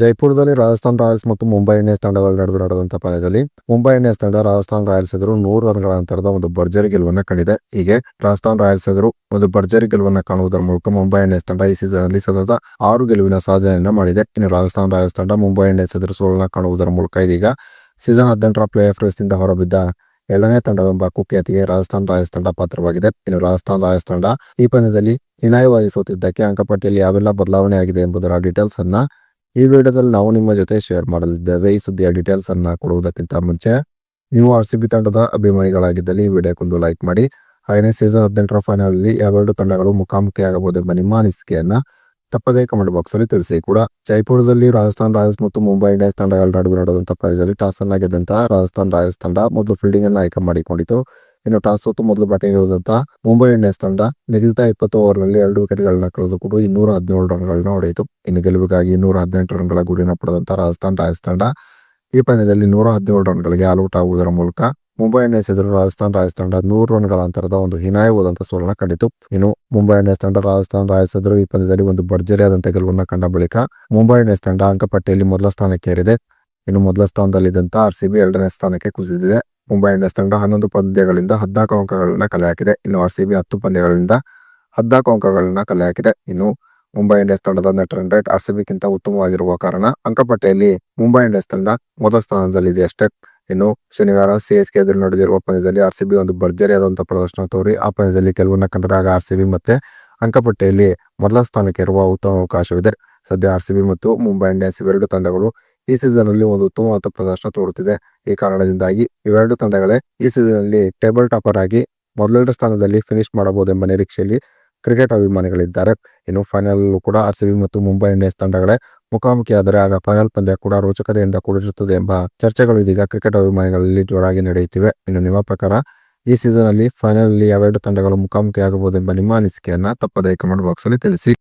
ಜೈಪುರದಲ್ಲಿ Rajasthan Royals ಮತ್ತು Mumbai Indians ತಂಡಗಳ ನಡುವೆ ನಡೆದಂತ ಪಂದ್ಯದಲ್ಲಿ ಮುಂಬೈ ಇಂಡಿಯನ್ಸ್ ತಂಡ ರಾಜಸ್ಥಾನ್ ರಾಯಲ್ಸ್ ಎದುರು ನೂರು ರನ್ಗಳ ಅಂತರದ ಒಂದು ಭರ್ಜರಿ ಗೆಲುವನ್ನು ಕಂಡಿದೆ. ಹೀಗೆ ರಾಜಸ್ಥಾನ್ ರಾಯಲ್ಸ್ ಎದುರು ಒಂದು ಭರ್ಜರಿ ಗೆಲುವನ್ನು ಕಾಣುವುದರ ಮೂಲಕ ಮುಂಬೈ ಇಂಡಿಯನ್ಸ್ ತಂಡ ಈ ಸೀಸನ್ ಅಲ್ಲಿ ಸತತ ಆರು ಗೆಲುವಿನ ಸಾಧನೆಯನ್ನ ಮಾಡಿದೆ. ಇನ್ನು ರಾಜಸ್ಥಾನ್ ರಾಯಲ್ಸ್ ತಂಡ ಮುಂಬೈ ಇಂಡಿಯನ್ಸ್ ಎದುರು ಸೋಲನ್ನ ಕಾಣುವುದರ ಮೂಲಕ ಇದೀಗ ಸೀಸನ್ ಹದಿನೆಂಟರ ಪ್ಲೇ ಆಫ್ ರೇಸ್ನಿಂದ ಹೊರಬಿದ್ದ ಎರಡನೇ ತಂಡವೆಂಬ ಕುಖ್ಯಾತಿಗೆ ರಾಜಸ್ಥಾನ್ ರಾಯಲ್ಸ್ ತಂಡ ಪಾತ್ರವಾಗಿದೆ. ಇನ್ನು ರಾಜಸ್ಥಾನ್ ರಾಯಲ್ಸ್ ತಂಡ ಈ ಪಂದ್ಯದಲ್ಲಿ ಹೀನಾಯವಾಗಿ ಸೋತಿದ್ದಕ್ಕೆ ಅಂಕಪಟ್ಟಿಯಲ್ಲಿ ಯಾವೆಲ್ಲ ಬದಲಾವಣೆ ಆಗಿದೆ ಎಂಬುದರ ಡೀಟೇಲ್ಸ್ ಅನ್ನ ಈ ವಿಡಿಯೋದಲ್ಲಿ ನಾವು ನಿಮ್ಮ ಜೊತೆ ಶೇರ್ ಮಾಡಲಿದ್ದೇವೆ. ಈ ಸುದ್ದಿಯ ಡೀಟೇಲ್ಸ್ ಅನ್ನ ಕೊಡುವುದಕ್ಕಿಂತ ಮುಂಚೆ ನೀವು ಆರ್ ಸಿ ಬಿ ತಂಡದ ಅಭಿಮಾನಿಗಳಾಗಿದ್ದಲ್ಲಿ ಈ ವಿಡಿಯೋಕ್ಕೊಂದು ಲೈಕ್ ಮಾಡಿ. ಹಾಗೆಯೇ ಸೀಸನ್ ಹದಿನೆಂಟರ ಫೈನಲ್ ಅಲ್ಲಿ ಯಾವೆರಡು ತಂಡಗಳು ಮುಖಾಮುಖಿಯಾಗಬಹುದೆಂಬ ನಿಮ್ಮ ಅನಿಸಿಕೆಯನ್ನ ತಪ್ಪದೇ ಕಮೆಂಟ್ ಬಾಕ್ಸ್ ಅಲ್ಲಿ ತಿಳಿಸಿ. ಕೂಡ ಜೈಪುರದಲ್ಲಿ ರಾಜಸ್ಥಾನ್ ರಾಯಲ್ಸ್ ಮತ್ತು ಮುಂಬೈ ಇಂಡಿಯನ್ಸ್ ತಂಡಗಳ ನಡುವೆ ನಡೆದಂತಹ ಪಂದ್ಯದಲ್ಲಿ ಟಾಸ್ ಅನ್ನ ಗೆದ್ದಂತಹ ರಾಜಸ್ಥಾನ್ ರಾಯಲ್ಸ್ ತಂಡ ಮೊದಲು ಫೀಲ್ಡಿಂಗ್ ಅನ್ನು ಆಯ್ಕೆ ಮಾಡಿಕೊಂಡಿತು. ಇನ್ನು ಟಾಸ್ ಸೋತು ಮೊದಲು ಬ್ಯಾಟಿಂಗ್ ಇರುವಂತಹ ಮುಂಬೈ ಇಂಡಿಯನ್ಸ್ ತಂಡ ನಿಗದಿತ ಇಪ್ಪತ್ತು ಓವರ್ನಲ್ಲಿ ಎರಡು ವಿಕೆಟ್ಗಳನ್ನ ಕಳೆದುಕೊಂಡು ಇನ್ನೂರ ಹದಿನೇಳು ರನ್ಗಳನ್ನ ಹೊಡೆಯಿತು. ಇನ್ನು ಗೆಲುವಿಗಾಗಿ ಇನ್ನೂರ ಹದಿನೆಂಟು ರನ್ಗಳ ಗುರಿನ ಪಡೆದಂತಹ ರಾಜಸ್ಥಾನ್ ರಾಯಲ್ಸ್ ತಂಡ ಈ ಪಂದ್ಯದಲ್ಲಿ ನೂರ ಹದಿನೇಳು ರನ್ಗಳಿಗೆ ಆಲ್ಔಟ್ ಆಗುವುದರ ಮೂಲಕ ಮುಂಬೈ ಇಂಡಿಯನ್ಸ್ ಎದುರು ರಾಜಸ್ಥಾನ್ ರಾಯಲ್ಸ್ ತಂಡ ನೂರು ರನ್ಗಳ ಅಂತರದ ಒಂದು ಹೀನಾಯವಾದಂತಹ ಸೋಲನ್ನ ಕಂಡಿತು. ಇನ್ನು ಮುಂಬೈ ಇಂಡಿಯನ್ಸ್ ತಂಡ ರಾಜಸ್ಥಾನ್ ರಾಯಲ್ಸ್ ಎದುರು ಈ ಪಂದ್ಯದಲ್ಲಿ ಒಂದು ಭರ್ಜರಿಯಾದಂತಹ ಗೆಲುವನ್ನು ಕಂಡ ಬಳಿಕ ಮುಂಬೈ ಇಂಡಿಯನ್ಸ್ ತಂಡ ಅಂಕಪಟ್ಟಿಯಲ್ಲಿ ಮೊದಲ ಸ್ಥಾನಕ್ಕೆ ಏರಿದೆ. ಇನ್ನು ಮೊದಲ ಸ್ಥಾನದಲ್ಲಿದ್ದಂತ ಆರ್ ಸಿ ಬಿ ಎರಡನೇ ಸ್ಥಾನಕ್ಕೆ ಕುಸಿದಿದೆ. ಮುಂಬೈ ಇಂಡಿಯನ್ಸ್ ತಂಡ ಹನ್ನೊಂದು ಪಂದ್ಯಗಳಿಂದ ಹದಿನಾಲ್ಕು ಅಂಕಗಳನ್ನ ಕಲೆ ಹಾಕಿದೆ ಇನ್ನು ಆರ್ ಸಿ ಬಿ ಹತ್ತು ಪಂದ್ಯಗಳಿಂದ ಹದ್ನಾಲ್ಕು ಅಂಕಗಳನ್ನ ಕಲೆ ಹಾಕಿದೆ ಇನ್ನು ಮುಂಬೈ ಇಂಡಿಯನ್ಸ್ ತಂಡದ net run rate R C ಬಿಗಿಂತ ಉತ್ತಮವಾಗಿರುವ ಕಾರಣ ಅಂಕಪಟ್ಟಿಯಲ್ಲಿ ಮುಂಬೈ ಇಂಡಿಯನ್ಸ್ ತಂಡ ಮೊದಲ ಸ್ಥಾನದಲ್ಲಿದೆ ಅಷ್ಟೇ. ಇನ್ನು ಶನಿವಾರ ಸಿ ಎಸ್ ಕೆ ಎದುರು ನಡೆದಿರುವ ಪಂದ್ಯದಲ್ಲಿ ಆರ್ ಸಿ ಬಿ ಒಂದು ಭರ್ಜರಿಯಾದಂತಹ ಪ್ರದರ್ಶನ ತೋರಿ, ಆ ಪಂದ್ಯದಲ್ಲಿ ಕೆಲವನ್ನ ಕಂಡರಾಗ ಆರ್ ಸಿ ಬಿ ಮತ್ತೆ ಅಂಕಪಟ್ಟಿಯಲ್ಲಿ ಮೊದಲ ಸ್ಥಾನಕ್ಕೆ ಇರುವ ಉತ್ತಮ ಅವಕಾಶವಿದೆ. ಸದ್ಯ ಆರ್ ಸಿ ಬಿ ಮತ್ತು ಮುಂಬೈ ಇಂಡಿಯನ್ಸ್ ಇವೆರಡು ತಂಡಗಳು ಈ ಸೀಸನ್ ಅಲ್ಲಿ ಒಂದು ಉತ್ತಮವಾದ ಪ್ರದರ್ಶನ ತೋರುತ್ತಿದೆ. ಈ ಕಾರಣದಿಂದಾಗಿ ಇವೆರಡು ತಂಡಗಳೇ ಈ ಸೀಸನ್ ಅಲ್ಲಿ ಟೇಬಲ್ ಟಾಪರ್ ಆಗಿ ಮೊದಲೆರಡು ಸ್ಥಾನದಲ್ಲಿ ಫಿನಿಶ್ ಮಾಡಬಹುದೆಂಬ ನಿರೀಕ್ಷೆಯಲ್ಲಿ ಕ್ರಿಕೆಟ್ ಅಭಿಮಾನಿಗಳಿದ್ದಾರೆ. ಇನ್ನು ಫೈನಲ್ ಕೂಡ ಆರ್ ಸಿ ಬಿ ಮತ್ತು ಮುಂಬೈ ಇಂಡಿಯನ್ಸ್ ತಂಡಗಳೇ ಮುಖಾಮುಖಿಯಾದರೆ ಆಗ ಫೈನಲ್ ಪಂದ್ಯ ಕೂಡ ರೋಚಕತೆಯಿಂದ ಕೂಡಿರುತ್ತದೆ ಎಂಬ ಚರ್ಚೆಗಳು ಇದೀಗ ಕ್ರಿಕೆಟ್ ಅಭಿಮಾನಿಗಳಲ್ಲಿ ಜೋರಾಗಿ ನಡೆಯುತ್ತಿವೆ. ಇನ್ನು ನಿಮ್ಮ ಪ್ರಕಾರ ಈ ಸೀಸನ್ ಅಲ್ಲಿ ಫೈನಲ್ ಅಲ್ಲಿ ಯಾವೆರಡು ತಂಡಗಳು ಮುಖಾಮುಖಿಯಾಗಬಹುದೆಂಬ ನಿಮ್ಮ ಅನಿಸಿಕೆಯನ್ನ ತಪ್ಪದೇ ಕಮೆಂಟ್ ಬಾಕ್ಸ್ ಅಲ್ಲಿ ತಿಳಿಸಿ.